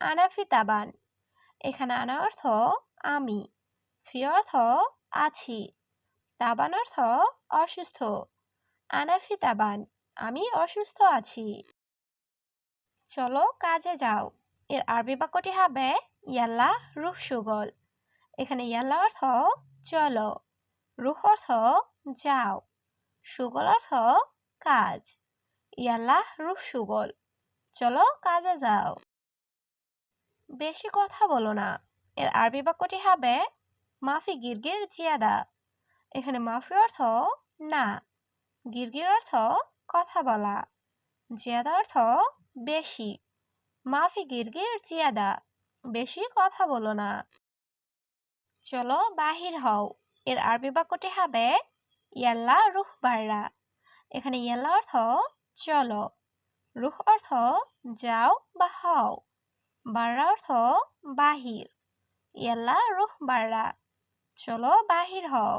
আনাফি তাবান। এখানে আনা অর্থ আমি, ফি অর্থ আছি, তাবান অর্থ অসুস্থ। আনাফি তাবান, আমি অসুস্থ আছি। চলো কাজে যাও। এর আরবি বাক্যটি হবে ইয়াল্লা রুহ সুগল। এখানে ইয়াল্লা অর্থ চলো, রুহ অর্থ যাও, সুগল অর্থ কাজ। ইয়াল্লা রুহ সুগল। চলো কাজে যাও। বেশি কথা বলো না। এর আরবি বাক্যটি হবে, মাফি গিরগির জিয়াদা। এখানে মাফি অর্থ, না। গিরগির অর্থ, কথা বলা। জিয়াদা অর্থ, বেশি। মাফি গিরগির জিয়াদা, বেশি কথা বলো না। চলো বাহির হও। এর আরবি বাক্যটি হবে, ইয়াল্লা রুহ বাররা। এখানে ইয়াল্লা অর্থ, চলো। রুহ অর্থ, যাও বা হও বাররা অর্থ বাহির ইয়াল্লা রুহ বাররা চলো বাহির হও।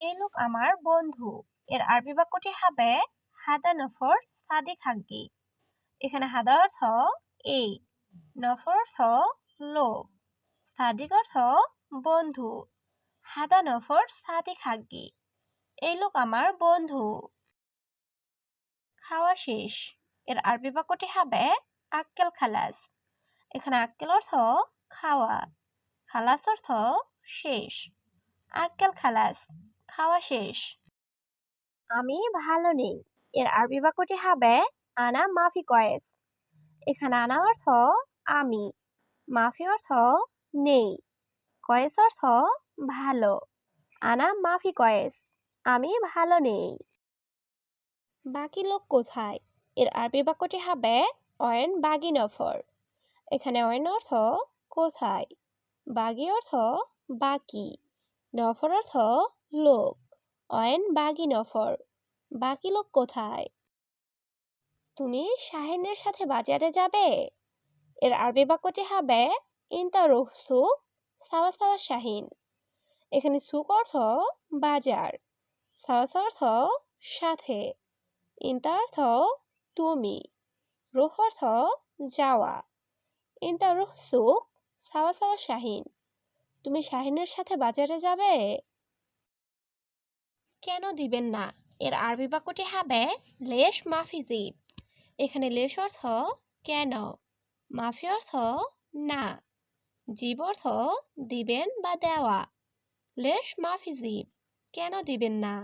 এই লোক আমার বন্ধু। এর আরবি বাক্যটি হবে হাদা নফর সাদিক হাগ্গি এখানে হাদা অর্থ এই নফর অর্থ লোক। সাদিক অর্থ বন্ধু। হাদা নফর সাদিক হাগ্গি এই লোক আমার বন্ধু। খাওয়া শেষ। এর আরবি বাক্যটি হবে আক্কেল খালাস এখানে আক্কেল অর্থ খাওয়া, খালাস অর্থ শেষ। আক্কেল, খালাস, খাওয়া শেষ। আমি ভালো নেই। এর আরবি বাক্যটি হবে আনা মাফি কয়েস। এখানে আনা অর্থ আমি, মাফি অর্থ নেই। কয়েস অর্থ ভালো। আনা মাফি কয়েস, আমি ভালো নেই। বাকি লোক কোথায়? এর আরবি বাক্যটি হবে অয়েন বাগি নফর এখানে অয়েন অর্থ কোথায়? বাগি অর্থ বাকি। নফর অর্থ লোক। অয়েন বাগি নফর। বাকি লোক কোথায়? তুমি শাহিনের সাথে বাজারে যাবে? এর আরবি বাক্যটি হবে ইনতা রুহ সুক সাওয়া সাওয়া শাহিন। এখানে সুক অর্থ বাজার। সাওয়া সাওয়া অর্থ সাথে। ইনতা অর্থ তুমি। রুহ অর্থ যাওয়া। ইনতা রুহ সুক সাওয়া সাওয়া শাহিন। তুমি শাহিনের সাথে বাজারে যাবে? কেন দিবেন না? এর আরবি বাক্যটি হবে লেশ মাফি জিব। এখানে লেশ অর্থ কেন? মাফি অর্থ না। জীব অর্থ দিবেন বা দেওয়া। লেশ মাফি জিব। কেন দিবেন না?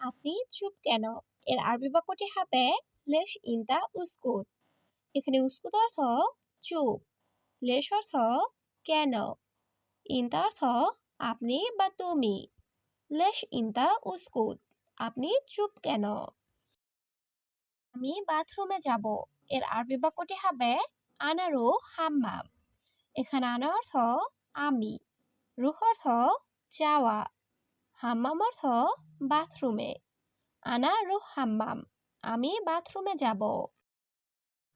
আপনি চুপ কেন? এর আরবি বাক্যটি হবে লেশ ইনতা উস্কুত। এখানে উস্কুত অর্থ চুপ। লেশ অর্থ, কেন? ইনতা অর্থ, আপনি বা তুমি। লেশ ইনতা উস্কুত, আপনি চুপ কেন? আমি বাথরুমে যাব, এর আরবি বাক্যটি হবে আনারু হাম্মাম। এখানে আনা অর্থ, আমি। রুহ অর্থ, যাওয়া। হাম্মাম অর্থ, বাথরুমে। আনা রুহ হাম্মাম, আমি বাথরুমে যাব।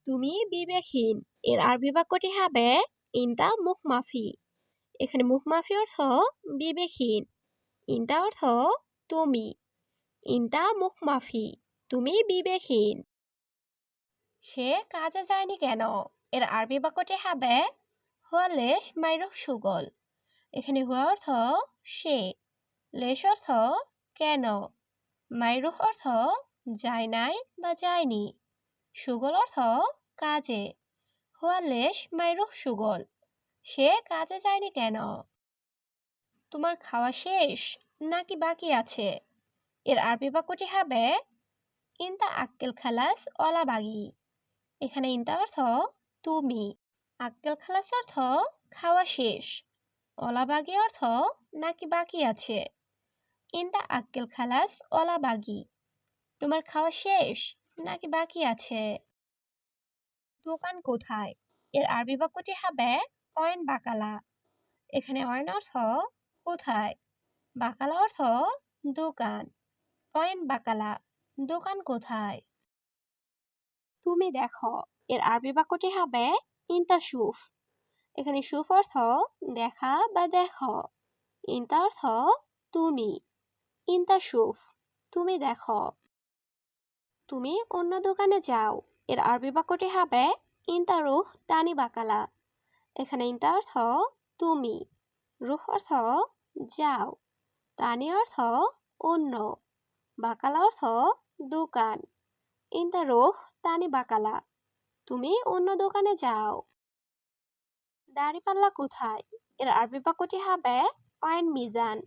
তুমি বিবেকহীন এর আরবি বাক্যটি হবে ইনতা মুখ মাফি এখানে মুখ মাফি অর্থ বিবেকহীন। ইনতা অর্থ তুমি। ইনতা মুখ মাফি তুমি বিবেকহীন। সে কাজে যায়নি কেন? এর আরবি বাক্যটি হবে হুয়া লেশ মাইরুহ সুগল এখানে হুয়া অর্থ সে। লেশ অর্থ কেন? মাইরুহ অর্থ যায় নাই বা যায়নি। সুগল অর্থ কাজে। হুয়া লেশ মাইরুহ সুগল। সে কাজে যায়নি কেন? তোমার খাওয়া শেষ নাকি বাকি আছে? এর আরবি বাক্যটি হবে, ইনতা আক্কেল খালাস অলা বাগি। এখানে ইনতা অর্থ, তুমি। আক্কেল খালাস অর্থ, খাওয়া শেষ। অলা বাগি অর্থ, নাকি বাকি আছে? ইনতা আক্কেল খালাস অলা বাগি। তোমার খাওয়া শেষ নাকি বাকি আছে? দোকান কোথায়? এর আরবি বাক্যটি হবে অয়েন বাকালা। এখানে অয়েন অর্থ কোথায়? বাকালা অর্থ দোকান। অয়েন বাকালা, দোকান কোথায়? তুমি দেখো, এর আরবি বাক্যটি হবে ইন্তা সুফ এখানে সুফ অর্থ দেখা বা দেখো। ইন্তা অর্থ তুমি। ইন্তা সুফ তুমি দেখো। তুমি অন্য দোকানে যাও। এর আরবি বাক্যটি হবে ইন্তা রুহ তানি বাকালা। এখানে ইন্তা অর্থ তুমি, রুহ অর্থ যাও, তানি অর্থ অন্য, বাকালা অর্থ দোকান। ইন্তা রুহ তানি বাকালা, তুমি অন্য দোকানে যাও। দাড়িপাল্লা কোথায়? এর আরবি বাক্যটি হবে অয়েন মিজান।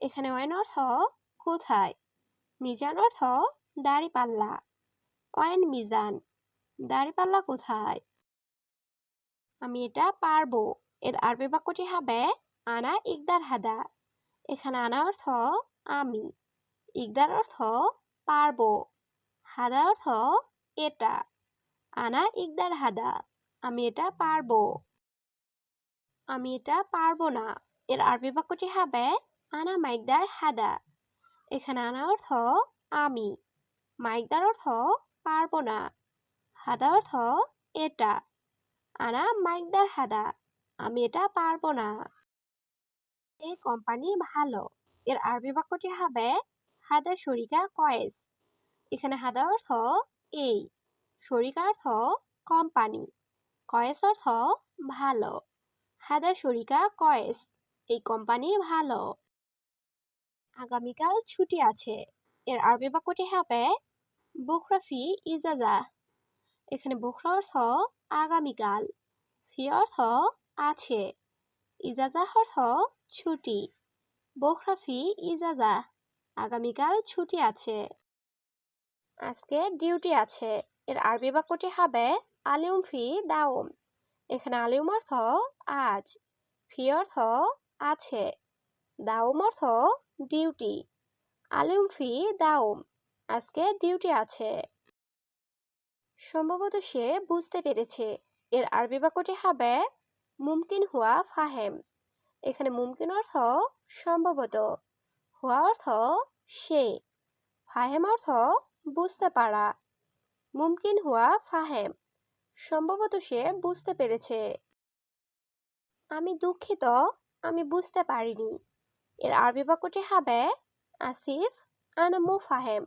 এখানে অয়েন অর্থ কোথায়? মিজান অর্থ দাড়িপাল্লা। অয়েন মিজান, দাড়িপাল্লা কোথায়? আমি এটা পারব। এর আরবি বাক্যটি হবে, আনা ইকদার হাদা। এখানে আনা অর্থ, আমি। ইকদার অর্থ, পারব। হাদা অর্থ, এটা। আনা ইকদার হাদা, আমি এটা পারব। আমি এটা পারব না। এর আরবি বাক্যটি হবে, আনা মাইকদার হাদা। এখানে আনা অর্থ, আমি। মাইকদার অর্থ পারব না। হাদা অর্থ এটা। আনা মাইকদার হাদা, আমি এটা পারব না। এই কোম্পানি ভালো। এর আরবি বাক্যটি হবে হাদা শরিকা কয়েস। এখানে হাদা অর্থ এই। শরিকা অর্থ কোম্পানি। কয়েস অর্থ ভালো। হাদা শরিকা কয়েস, এই কোম্পানি ভালো। আগামীকাল ছুটি আছে। এর আরবি বাক্যটি হবে বুখরাফি ইজাজা এখানে বুখরা অর্থ আগামীকাল। ফি অর্থ আছে। ইজাজা অর্থ ছুটি। বুখরাফি ইজাজা আগামীকাল ছুটি আছে। আজকে ডিউটি আছে। এর আরবি বাক্যটি হবে আলিউম ফি দাউম এখানে আলিউম অর্থ আজ। ফি অর্থ আছে। দাউম অর্থ ডিউটি। আলিউম ফি দাউম আজকে ডিউটি আছে। সম্ভবত সে বুঝতে পেরেছে। এর আরবি বাক্যটি হবে মুমকিন হুয়া ফাহেম। এখানে মুমকিন অর্থ সম্ভবত। হুয়া অর্থ সে। ফাহেম অর্থ বুঝতে পারা। মুমকিন হুয়া ফাহেম। সম্ভবত সে বুঝতে পেরেছে। আমি দুঃখিত, আমি বুঝতে পারিনি। এর আরবি বাক্যটি হবে আসিফ আনা মুফাহেম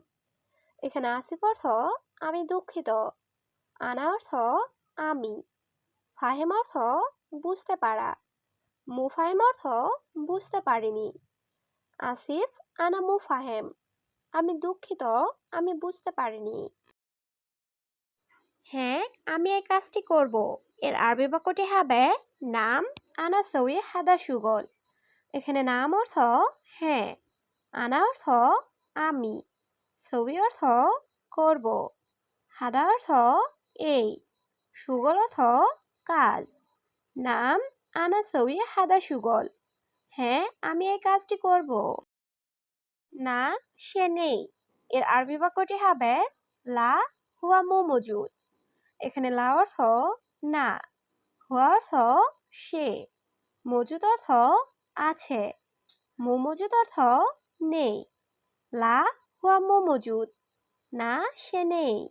এখানে আসিফ অর্থ আমি দুঃখিত। আনা অর্থ আমি। ফাহেম অর্থ বুঝতে পারা। মুফাহেম অর্থ বুঝতে পারিনি। আসিফ, আনা মুফাহেম। আমি দুঃখিত, আমি বুঝতে পারিনি। হ্যাঁ আমি এই কাজটি করব। এর আরবি বাক্যটি হবে নাম আনা সৌই হাদা সুগল। এখানে নাম অর্থ হ্যাঁ আনা অর্থ আমি। সৌই অর্থ করব। হাদা অর্থ এই। সুগল অর্থ কাজ। নাম, আনা ছবি হাদা সুগল। হ্যাঁ আমি এই কাজটি করব। না, সে নেই। এর আরবি বাক্যটি হবে লা, হুয়া মু মজুদ। এখানে লা অর্থ না। হুয়া অর্থ সে। মজুদ অর্থ আছে। মু মজুদ অর্থ নেই। লা হুয়া মু মজুদ না, সে নেই।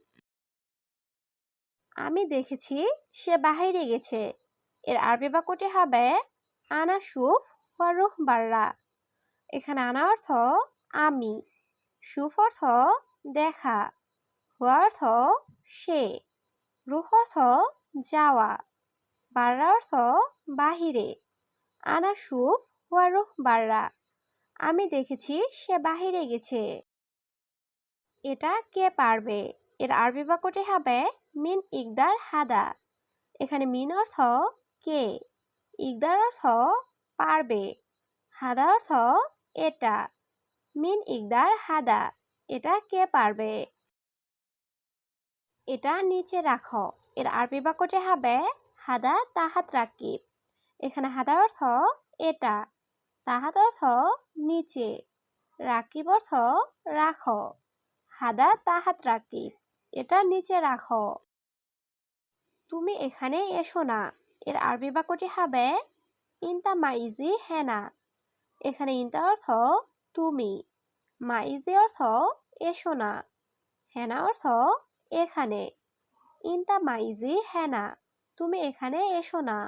আমি দেখেছি সে বাহিরে গেছে। এর আরবি বাক্যটি হবে, আনা সুফ হুয়া রুহ বাররা। এখানে আনা অর্থ, আমি। সুফ অর্থ, দেখা। হুয়া অর্থ, সে। রুহ অর্থ, যাওয়া। বাররা অর্থ, বাহিরে। আনা সুফ হুয়া রুহ বাররা। আমি দেখেছি সে বাহিরে গেছে। এটা কে পারবে? এর আরবি বাক্যটি হবে মিন ইকদার হাদা। এখানে মিন অর্থ কে? ইকদার অর্থ পারবে। হাদা অর্থ এটা। মিন ইকদার হাদা। এটা কে পারবে? এটা নিচে রাখো। এর আরবি বাক্যটি হবে হাদা তাহাত রাকিব। এখানে হাদা অর্থ এটা। তাহাত অর্থ নিচে। রাকিব অর্থ রাখো। হাদা তাহাত রাকিব এটা নিচে রাখো। তুমি এখানে এসো না, এর আরবি বাক্যটি হবে, ইনতা মাইজি হেনা এখানে ইনতা অর্থ, তুমি মাইজি অর্থ, এসো না হেনা অর্থ, এখানে ইনতা মাইজি হেনা, তুমি এখানে এসো না